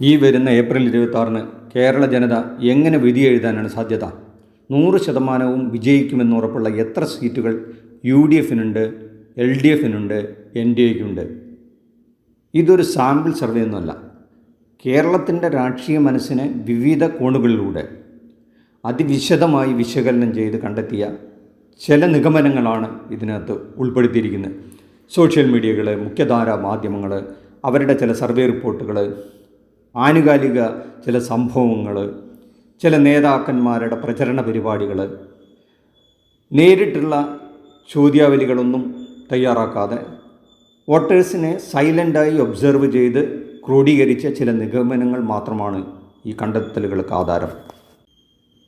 ഈ വരുന്ന ഏപ്രിൽ ഇരുപത്തി കേരള ജനത എങ്ങനെ വിധി എഴുതാനാണ് സാധ്യത? നൂറ് ശതമാനവും വിജയിക്കുമെന്ന് ഉറപ്പുള്ള എത്ര സീറ്റുകൾ യു ഡി എഫിനുണ്ട് എൽ ഡി എഫിനുണ്ട് എൻ ഡി എക്കുണ്ട് ഇതൊരു സാമ്പിൾ സർവേ ഒന്നുമല്ല. കേരളത്തിന്റെ രാഷ്ട്രീയ മനസ്സിനെ വിവിധ കോണുകളിലൂടെ അതിവിശദമായി വിശകലനം ചെയ്ത് കണ്ടെത്തിയ ചില നിഗമനങ്ങളാണ് ഇതിനകത്ത് ഉൾപ്പെടുത്തിയിരിക്കുന്നത്. സോഷ്യൽ മീഡിയകൾ മുഖ്യധാരാ മാധ്യമങ്ങൾ അവരുടെ ചില സർവേ റിപ്പോർട്ടുകൾ ആനുകാലിക ചില സംഭവങ്ങൾ ചില നേതാക്കന്മാരുടെ പ്രചരണ പരിപാടികൾ നേരിട്ടുള്ള ചോദ്യാവലികളൊന്നും തയ്യാറാക്കാതെ വോട്ടേഴ്സിനെ സൈലന്റായി ഒബ്സർവ് ചെയ്ത് ക്രോഡീകരിച്ച ചില നിഗമനങ്ങൾ മാത്രമാണ് ഈ കണ്ടെത്തലുകൾക്ക് ആധാരം.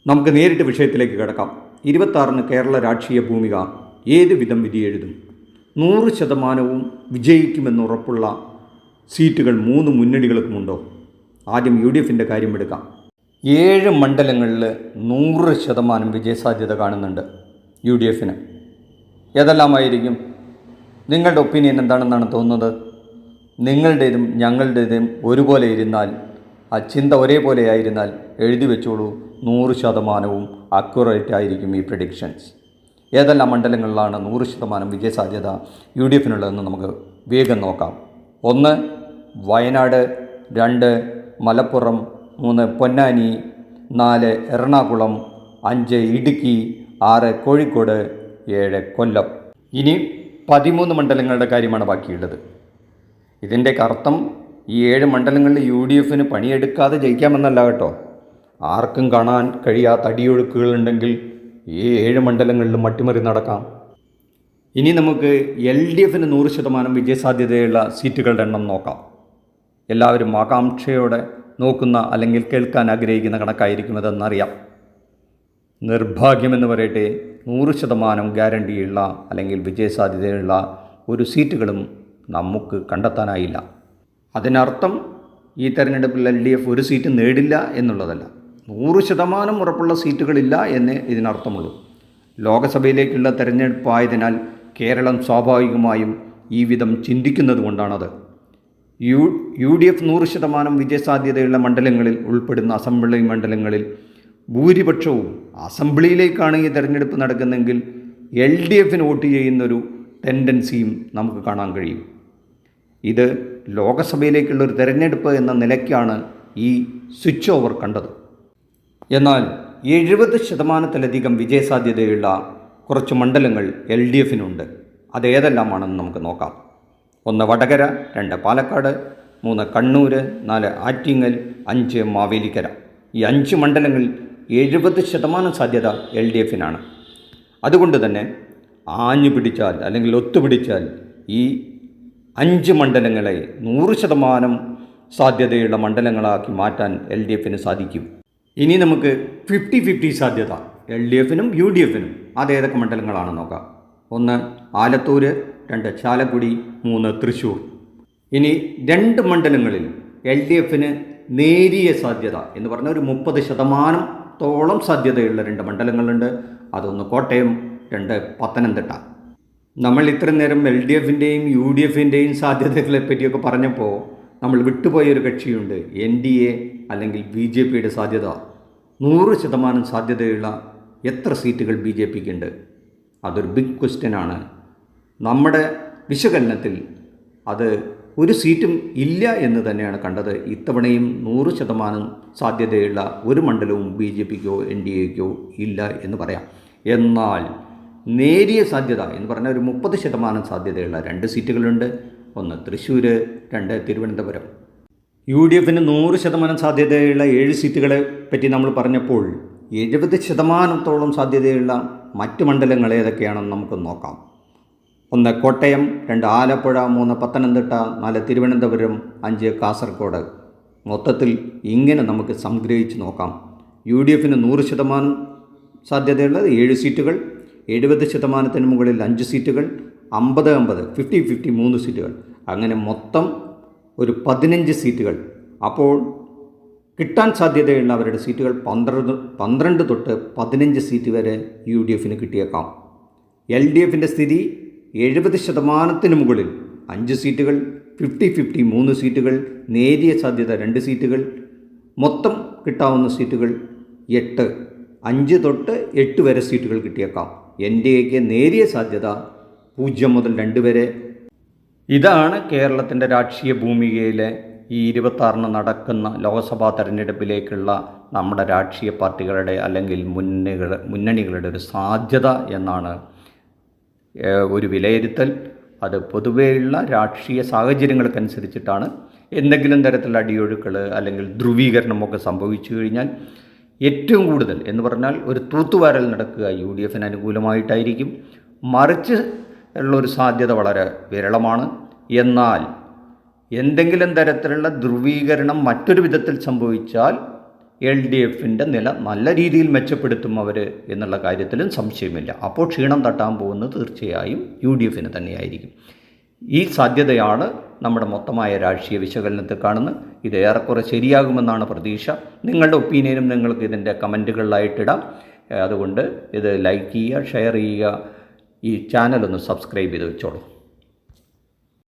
നമുക്ക് നേരിട്ട് വിഷയത്തിലേക്ക് കിടക്കാം. ഇരുപത്താറിന് കേരള രാഷ്ട്രീയ ഭൂമിക ഏത് വിധം വിധിയെഴുതും നൂറ് ശതമാനവും വിജയിക്കുമെന്നുറപ്പുള്ള സീറ്റുകൾ മൂന്ന് മുന്നണികൾക്കുമുണ്ടോ? ആദ്യം യു ഡി എഫിന്റെ കാര്യം എടുക്കാം. ഏഴ് മണ്ഡലങ്ങളിൽ നൂറ് ശതമാനം വിജയസാധ്യത കാണുന്നുണ്ട് യു ഡി എഫിന് ഏതെല്ലാമായിരിക്കും? നിങ്ങളുടെ ഒപ്പീനിയൻ എന്താണെന്നാണ് തോന്നുന്നത്? നിങ്ങളുടേതും ഞങ്ങളുടേതും ഒരുപോലെ ഇരുന്നാൽ ആ ചിന്ത ഒരേപോലെ ആയിരുന്നാൽ എഴുതി വെച്ചോളൂ നൂറ് ശതമാനവും അക്യുറേറ്റ് ആയിരിക്കും ഈ പ്രഡിക്ഷൻസ് ഏതെല്ലാം മണ്ഡലങ്ങളിലാണ് നൂറ് ശതമാനം വിജയസാധ്യത യു ഡി എഫിനുള്ളതെന്ന് നമുക്ക് വേഗം നോക്കാം. ഒന്ന് വയനാട്. രണ്ട് മലപ്പുറം മൂന്ന് പൊന്നാനി നാല് എറണാകുളം അഞ്ച് ഇടുക്കി ആറ് കോഴിക്കോട് ഏഴ് കൊല്ലം. ഇനി പതിമൂന്ന് മണ്ഡലങ്ങളുടെ കാര്യമാണ് ബാക്കിയുള്ളത്. ഇതിന്റെയൊക്കെ അർത്ഥം ഈ ഏഴ് മണ്ഡലങ്ങളിൽ യു ഡി എഫിന് പണിയെടുക്കാതെ ജയിക്കാമെന്നല്ല കേട്ടോ. ആർക്കും കാണാൻ കഴിയാത്ത അടിയൊഴുക്കുകളുണ്ടെങ്കിൽ ഈ ഏഴ് മണ്ഡലങ്ങളിലും മട്ടിമറി നടക്കാം. ഇനി നമുക്ക് എൽ ഡി എഫിന് നൂറ് ശതമാനം വിജയസാധ്യതയുള്ള സീറ്റുകളുടെ എണ്ണം നോക്കാം. എല്ലാവരും ആകാംക്ഷയോടെ നോക്കുന്ന അല്ലെങ്കിൽ കേൾക്കാൻ ആഗ്രഹിക്കുന്ന കണക്കായിരിക്കും അതെന്നറിയാം നിർഭാഗ്യമെന്ന് പറയട്ടെ നൂറ് ശതമാനം ഗ്യാരണ്ടിയുള്ള അല്ലെങ്കിൽ വിജയസാധ്യതയുള്ള ഒരു സീറ്റുകളും നമുക്ക് കണ്ടെത്താനായില്ല. അതിനർത്ഥം ഈ തെരഞ്ഞെടുപ്പിൽ എൽ ഡി എഫ് ഒരു സീറ്റ് നേടില്ല എന്നുള്ളതല്ല. നൂറ് ശതമാനം ഉറപ്പുള്ള സീറ്റുകളില്ല എന്ന് ഇതിനർത്ഥമുള്ളൂ. ലോകസഭയിലേക്കുള്ള തെരഞ്ഞെടുപ്പായതിനാൽ കേരളം സ്വാഭാവികമായും ഈ വിധം ചിന്തിക്കുന്നത് കൊണ്ടാണത് യു യു ഡി എഫ് നൂറ് ശതമാനം വിജയസാധ്യതയുള്ള മണ്ഡലങ്ങളിൽ ഉൾപ്പെടുന്ന അസംബ്ലി മണ്ഡലങ്ങളിൽ ഭൂരിപക്ഷവും അസംബ്ലിയിലേക്കാണ് ഈ തെരഞ്ഞെടുപ്പ് നടക്കുന്നതെങ്കിൽ എൽ ഡി എഫിന് വോട്ട് ചെയ്യുന്നൊരു ടെൻഡൻസിയും നമുക്ക് കാണാൻ കഴിയും. ഇത് ലോകസഭയിലേക്കുള്ള ഒരു തെരഞ്ഞെടുപ്പ് എന്ന നിലയ്ക്കാണ് ഈ സ്വിച്ച് ഓവർ കണ്ടത്. എന്നാൽ എഴുപത് ശതമാനത്തിലധികം വിജയസാധ്യതയുള്ള കുറച്ച് മണ്ഡലങ്ങൾ എൽ ഡി എഫിനുണ്ട് അതേതെല്ലാമാണെന്ന് നമുക്ക് നോക്കാം. ഒന്ന് വടകര രണ്ട് പാലക്കാട് മൂന്ന് കണ്ണൂർ നാല് ആറ്റിങ്ങൽ അഞ്ച് മാവേലിക്കര. ഈ അഞ്ച് മണ്ഡലങ്ങളിൽ എഴുപത് ശതമാനം സാധ്യത എൽ ഡി എഫിനാണ്. അതുകൊണ്ട് തന്നെ ആഞ്ഞു പിടിച്ചാൽ അല്ലെങ്കിൽ ഒത്തുപിടിച്ചാൽ ഈ അഞ്ച് മണ്ഡലങ്ങളെ നൂറ് ശതമാനം സാധ്യതയുള്ള മണ്ഡലങ്ങളാക്കി മാറ്റാൻ എൽ ഡി എഫിന് സാധിക്കും. ഇനി നമുക്ക് ഫിഫ്റ്റി ഫിഫ്റ്റി സാധ്യത എൽ ഡി എഫിനും യു ഡി എഫിനും അതേതൊക്കെ മണ്ഡലങ്ങളാണെന്ന് നോക്കാം. ഒന്ന് ആലത്തൂർ രണ്ട് ചാലക്കുടി മൂന്ന് തൃശൂർ. ഇനി രണ്ട് മണ്ഡലങ്ങളിൽ എൽ ഡി എഫിന് നേരിയ സാധ്യത എന്ന് പറഞ്ഞാൽ ഒരു മുപ്പത് ശതമാനത്തോളം സാധ്യതയുള്ള രണ്ട് മണ്ഡലങ്ങളുണ്ട്. അതൊന്ന് കോട്ടയം രണ്ട് പത്തനംതിട്ട. നമ്മൾ ഇത്രയും നേരം എൽ ഡി എഫിന്റെയും യു ഡി എഫിന്റെയും സാധ്യതകളെ പറ്റിയൊക്കെ പറഞ്ഞപ്പോൾ നമ്മൾ വിട്ടുപോയൊരു കക്ഷിയുണ്ട്. എൻ ഡി എ അല്ലെങ്കിൽ ബി ജെ പിയുടെ സാധ്യത. നൂറ് ശതമാനം സാധ്യതയുള്ള എത്ര സീറ്റുകൾ ബി ജെ പിക്ക് ഉണ്ട്? അതൊരു ബിഗ് ക്വസ്റ്റ്യനാണ് നമ്മുടെ വിശകലനത്തിൽ അത് ഒരു സീറ്റും ഇല്ല എന്ന് തന്നെയാണ് കണ്ടത്. ഇത്തവണയും നൂറ് ശതമാനം സാധ്യതയുള്ള ഒരു മണ്ഡലവും ബി ജെ പിക്കോ എൻ ഡി എക്കോ ഇല്ല എന്ന് പറയാം. എന്നാൽ നേരിയ സാധ്യത എന്ന് പറഞ്ഞാൽ ഒരു മുപ്പത് ശതമാനം സാധ്യതയുള്ള രണ്ട് സീറ്റുകളുണ്ട്. ഒന്ന് തൃശ്ശൂർ രണ്ട് തിരുവനന്തപുരം. യു ഡി എഫിന് നൂറ് ശതമാനം സാധ്യതയുള്ള ഏഴ് സീറ്റുകളെ പറ്റി നമ്മൾ പറഞ്ഞപ്പോൾ എഴുപത് ശതമാനത്തോളം സാധ്യതയുള്ള മറ്റ് മണ്ഡലങ്ങൾ ഏതൊക്കെയാണെന്ന് നമുക്ക് നോക്കാം. ഒന്ന് കോട്ടയം രണ്ട് ആലപ്പുഴ മൂന്ന് പത്തനംതിട്ട നാല് തിരുവനന്തപുരം അഞ്ച് കാസർഗോഡ്. മൊത്തത്തിൽ ഇങ്ങനെ നമുക്ക് സംഗ്രഹിച്ച് നോക്കാം. യു ഡി എഫിന് നൂറ് ശതമാനം സാധ്യതയുള്ളത് ഏഴ് സീറ്റുകൾ എഴുപത് ശതമാനത്തിന് മുകളിൽ അഞ്ച് സീറ്റുകൾ അമ്പത് അമ്പത് ഫിഫ്റ്റി ഫിഫ്റ്റി മൂന്ന് സീറ്റുകൾ. അങ്ങനെ മൊത്തം ഒരു പതിനഞ്ച് സീറ്റുകൾ. അപ്പോൾ കിട്ടാൻ സാധ്യതയുള്ള അവരുടെ സീറ്റുകൾ പന്ത്രണ്ട് പന്ത്രണ്ട് തൊട്ട് പതിനഞ്ച് സീറ്റ് വരെ യു ഡി എഫിന് കിട്ടിയേക്കാം. എൽ ഡി എഫിന്റെ സ്ഥിതി എഴുപത് ശതമാനത്തിന് മുകളിൽ അഞ്ച് സീറ്റുകൾ ഫിഫ്റ്റി ഫിഫ്റ്റി മൂന്ന് സീറ്റുകൾ നേരിയ സാധ്യത രണ്ട് സീറ്റുകൾ മൊത്തം കിട്ടാവുന്ന സീറ്റുകൾ എട്ട് അഞ്ച് തൊട്ട് എട്ട് വരെ സീറ്റുകൾ കിട്ടിയേക്കാം. എൻ ഡി എക്ക് നേരിയ സാധ്യത പൂജ്യം മുതൽ രണ്ട് വരെ. ഇതാണ് കേരളത്തിന്റെ രാഷ്ട്രീയ ഭൂമികയിലെ ഈ ഇരുപത്താറിന് നടക്കുന്ന ലോക്സഭാ തെരഞ്ഞെടുപ്പിലേക്കുള്ള നമ്മുടെ രാഷ്ട്രീയ പാർട്ടികളുടെ അല്ലെങ്കിൽ മുന്നണികൾ മുന്നണികളുടെ ഒരു സാധ്യത എന്നാണ് ഒരു വിലയിരുത്തൽ അത് പൊതുവെയുള്ള രാഷ്ട്രീയ സാഹചര്യങ്ങൾക്കനുസരിച്ചിട്ടാണ്. എന്തെങ്കിലും തരത്തിലുള്ള അടിയൊഴുക്കൾ അല്ലെങ്കിൽ ധ്രുവീകരണമൊക്കെ സംഭവിച്ചു കഴിഞ്ഞാൽ ഏറ്റവും കൂടുതൽ എന്ന് പറഞ്ഞാൽ ഒരു തൂത്തുവാരൽ നടക്കുക യു ഡി എഫിന് അനുകൂലമായിട്ടായിരിക്കും. മറിച്ച് ഉള്ളൊരു സാധ്യത വളരെ വിരളമാണ്. എന്നാൽ എന്തെങ്കിലും തരത്തിലുള്ള ധ്രുവീകരണം മറ്റൊരു വിധത്തിൽ സംഭവിച്ചാൽ എൽ ഡി എഫിന്റെ നില നല്ല രീതിയിൽ മെച്ചപ്പെടുത്തും അവർ എന്നുള്ള കാര്യത്തിലും സംശയമില്ല. അപ്പോൾ ക്ഷീണം തട്ടാൻ പോകുന്നത് തീർച്ചയായും യു ഡി എഫിന് തന്നെയായിരിക്കും. ഈ സാധ്യതയാണ് നമ്മുടെ മൊത്തമായ രാഷ്ട്രീയ വിശകലനത്തിൽ കാണുന്നത്. ഇത് ഏറെക്കുറെ ശരിയാകുമെന്നാണ് പ്രതീക്ഷ. നിങ്ങളുടെ ഒപ്പീനിയനും നിങ്ങൾക്ക് ഇതിന്റെ കമന്റുകളിലായിട്ടിടാം അതുകൊണ്ട് ഇത് ലൈക്ക് ചെയ്യുക ഷെയർ ചെയ്യുക. ഈ ചാനലൊന്ന് സബ്സ്ക്രൈബ് ചെയ്ത് വെച്ചോളൂ.